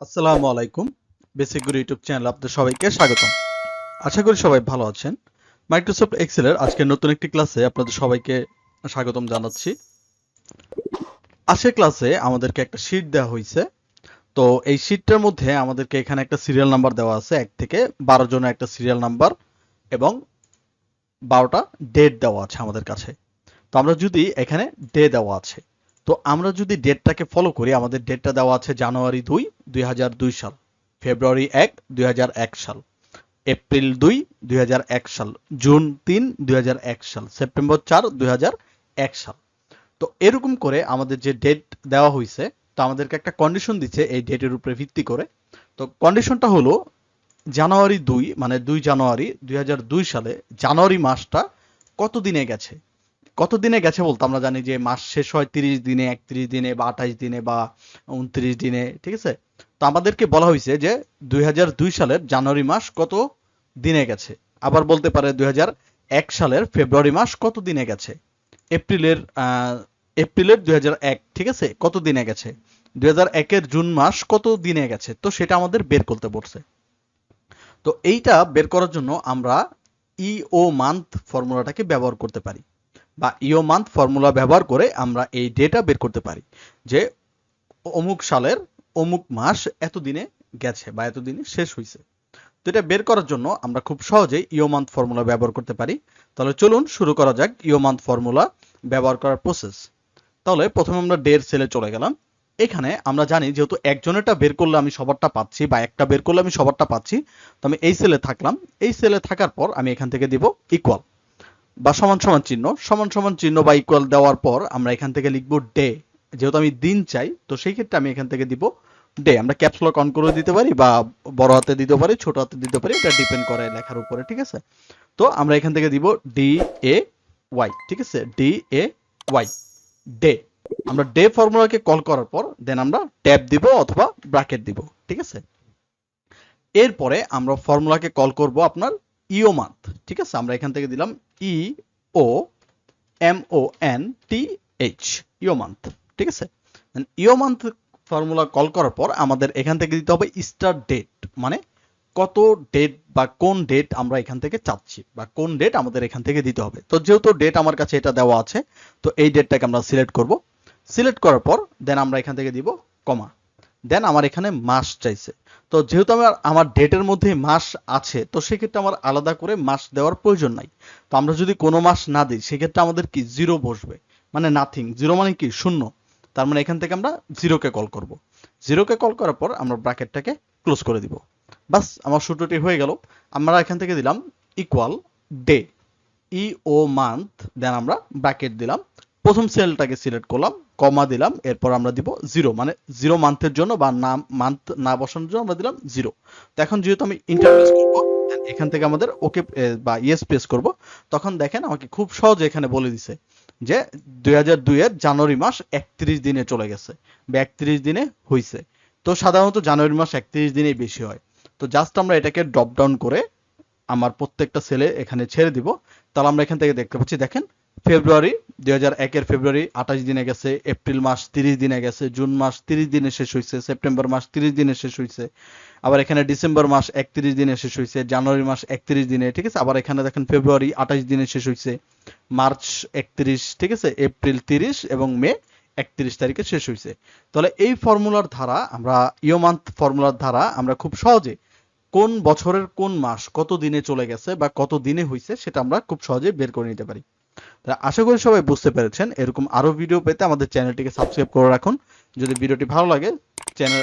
আসসালামু আলাইকুম। বেসিক গুরু YouTube channel আপনাদের সবাইকে স্বাগতম। আশা করি সবাই ভালো আছেন। মাইক্রোসফট এক্সেলের আজকের নতুন একটি ক্লাসে আপনাদের সবাইকে স্বাগতম জানাচ্ছি। আজকের ক্লাসে আমাদেরকে একটা শীট দেওয়া হয়েছে তো এই শীটটার মধ্যে আমাদেরকে এখানে একটা সিরিয়াল নাম্বার দেওয়া আছে, এক থেকে বারো জনের একটা সিরিয়াল নাম্বার এবং বারোটা ডেট দেওয়া আছে আমাদের কাছে। তো আমরা যদি এখানে ডে দেওয়া আছে তো আমরা যদি ডেটটাকে ফলো করি, আমাদের ডেটটা দেওয়া আছে জানুয়ারি দুই দুই সাল, ফেব্রুয়ারি এক, দুই সাল, এপ্রিল দুই দুই সাল, জুন তিন, দুই সাল, সেপ্টেম্বর চার, দুই সাল। তো এরকম করে আমাদের যে ডেট দেওয়া হয়েছে তো আমাদেরকে একটা কন্ডিশন দিচ্ছে এই ডেটের উপরে ভিত্তি করে। তো কন্ডিশনটা হলো জানুয়ারি দুই মানে দুই জানুয়ারি দুই হাজার দুই সালে, জানুয়ারি মাসটা কত দিনে গেছে? কত দিনে গেছে বলতে? আমরা জানি যে মাস শেষ হয় তিরিশ দিনে, একত্রিশ দিনে বা আঠাশ দিনে বা উনত্রিশ দিনে, ঠিক আছে? তো আমাদেরকে বলা হয়েছে যে দুই হাজার দুই সালের জানুয়ারি মাস কত দিনে গেছে? আবার বলতে পারে দুই হাজার এক সালের ফেব্রুয়ারি মাস কত দিনে গেছে? এপ্রিলের এপ্রিলের দুই হাজার এক, ঠিক আছে? কত দিনে গেছে? দুই একের জুন মাস কত দিনে গেছে? তো সেটা আমাদের বের করতে পড়ছে তো এইটা বের করার জন্য আমরা ই ও মান্থ ফর্মুলাটাকে ব্যবহার করতে পারি। বা ইও মান্থ ফর্মুলা ব্যবহার করে আমরা এই ডেটা বের করতে পারি যে অমুক সালের অমুক মাস এত দিনে গেছে বা এত দিনে শেষ হয়েছে তো এটা বের করার জন্য আমরা খুব সহজেই ইও মান্থ ফর্মুলা ব্যবহার করতে পারি। তাহলে চলুন শুরু করা যাক ইও মান্থ ফর্মুলা ব্যবহার করার প্রসেস তাহলে প্রথমে আমরা ডের সেলে চলে গেলাম। এখানে আমরা জানি যেহেতু একজনেরটা বের করলে আমি সবারটা পাচ্ছি বা একটা বের করলে আমি সবারটা পাচ্ছি, তো আমি এই সেলে থাকলাম। এই সেলে থাকার পর আমি এখান থেকে দিব ইকুয়াল বা সমান সমান চিহ্ন, সমান সমান চিহ্ন বা ইকুয়াল দেওয়ার পর আমরা এখান থেকে লিখব ডে যেহেতু আমি দিন চাই, তো সেই ক্ষেত্রে আমি এখান থেকে দিব ডে আমরা ক্যাপসলক অন করে দিতে পারি বা বড় হাতে দিতে পারি, ছোট হাতে দিতে পারি, এটা ডিপেন্ড করে লেখার উপরে, ঠিক আছে? তো আমরা এখান থেকে দিব ডি এ ওয়াই ঠিক আছে? ডি এ ওয়াই ডে আমরা ডে ফর্মুলাকে কল করার পর দেন আমরা ট্যাব দিব অথবা ব্র্যাকেট দিব, ঠিক আছে? এরপরে আমরা ফর্মুলাকে কল করব আপনার ইও মান্থ ঠিক আছে? আমরা এখান থেকে দিলাম e, o, m, o, n, t, h e o month, ঠিক আছে? ইও মান্থ ফর্মুলা কল করার পর আমাদের এখান থেকে দিতে হবে স্টার্ট ডেট মানে কত ডেট বা কোন ডেট আমরা এখান থেকে চাচ্ছি, বা কোন ডেট আমাদের এখান থেকে দিতে হবে। তো যেহেতু ডেট আমার কাছে এটা দেওয়া আছে, তো এই ডেটটাকে আমরা সিলেক্ট করব। সিলেক্ট করার পর দেন আমরা এখান থেকে দিব কমা দেন আমার এখানে মাস চাইছে। তো যেহেতু আমার আমার ডেটের মধ্যে মাস আছে, তো সেক্ষেত্রে আমার আলাদা করে মাস দেওয়ার প্রয়োজন নাই। তো আমরা যদি কোনো মাস না দিই, সেক্ষেত্রে আমাদের কি জিরো বসবে? মানে নাথিং জিরো মানে কি? শূন্য। তার মানে এখান থেকে আমরা জিরোকে কল করব। জিরোকে কল করার পর আমরা ব্র্যাকেটটাকে ক্লোজ করে দিব। বাস, আমার সূত্রটি হয়ে গেল। আমরা এখান থেকে দিলাম equal day e o month then আমরা ব্র্যাকেট দিলাম। প্রথম সেলটাকে সিলেক্ট করলাম। কমা দিলাম, এরপর আমরা দিব জিরো মানে জিরো মান্থের জন্য বা না মান্থ না বসানোর জন্য আমরা দিলাম জিরো। তো এখন যেহেতু আমি ইন্টারপ্রেস করব এখান থেকে আমাদের ওকে বা ইয়েস প্রেস করব, তখন দেখেন আমাকে খুব সহজে এখানে বলে দিছে যে দুই হাজার দুইয়ের জানুয়ারি মাস একত্রিশ দিনে চলে গেছে বা একত্রিশ দিনে হইছে। তো সাধারণত জানুয়ারি মাস একত্রিশ দিনেই বেশি হয়। তো জাস্ট আমরা এটাকে ড্রপ ডাউন করে আমার প্রত্যেকটা সেলে এখানে ছেড়ে দিব। তাহলে আমরা এখান থেকে দেখতে পাচ্ছি, দেখেন ফেব্রুয়ারি, দুই হাজার একের ফেব্রুয়ারি, আঠাশ দিনে গেছে, এপ্রিল মাস তিরিশ দিনে গেছে, জুন মাস তিরিশ দিনে শেষ হয়েছে সেপ্টেম্বর মাস তিরিশ দিনে শেষ হয়েছে আবার এখানে ডিসেম্বর মাস একত্রিশ দিনে শেষ হয়েছে জানুয়ারি মাস একত্রিশ দিনে, ঠিক আছে? আবার এখানে দেখেন ফেব্রুয়ারি আঠাশ দিনে শেষ হয়েছে মার্চ একত্রিশ, ঠিক আছে? এপ্রিল তিরিশ এবং মে একত্রিশ তারিখে শেষ হয়েছে তাহলে এই ফর্মুলার ধারা আমরা ইও মান্থ ফর্মুলার ধারা আমরা খুব সহজে কোন বছরের কোন মাস কত দিনে চলে গেছে বা কত দিনে হয়েছে সেটা আমরা খুব সহজে বের করে নিতে পারি। আশা করি সবাই বুঝতে পেরেছেন। এরকম আরও ভিডিও পেতে আমাদের চ্যানেলটিকে সাবস্ক্রাইব করে রাখুন। যদি ভিডিওটি ভালো লাগে চ্যানেল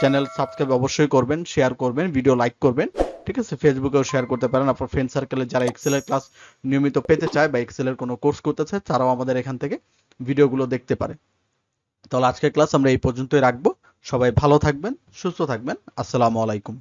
চ্যানেল সাবস্ক্রাইব অবশ্যই করবেন শেয়ার করবেন ভিডিও লাইক করবেন। ঠিক আছে? ফেসবুকেও শেয়ার করতে পারেন। আপনার ফ্রেন্ড সার্কেলে যারা এক্সেলের ক্লাস নিয়মিত পেতে চায় বা এক্সেলের কোনো কোর্স করতে চায়, তারাও আমাদের এখান থেকে ভিডিওগুলো দেখতে পারে। তাহলে আজকের ক্লাস আমরা এই পর্যন্তই রাখব। সবাই ভালো থাকবেন, সুস্থ থাকবেন। আসসালামু আলাইকুম।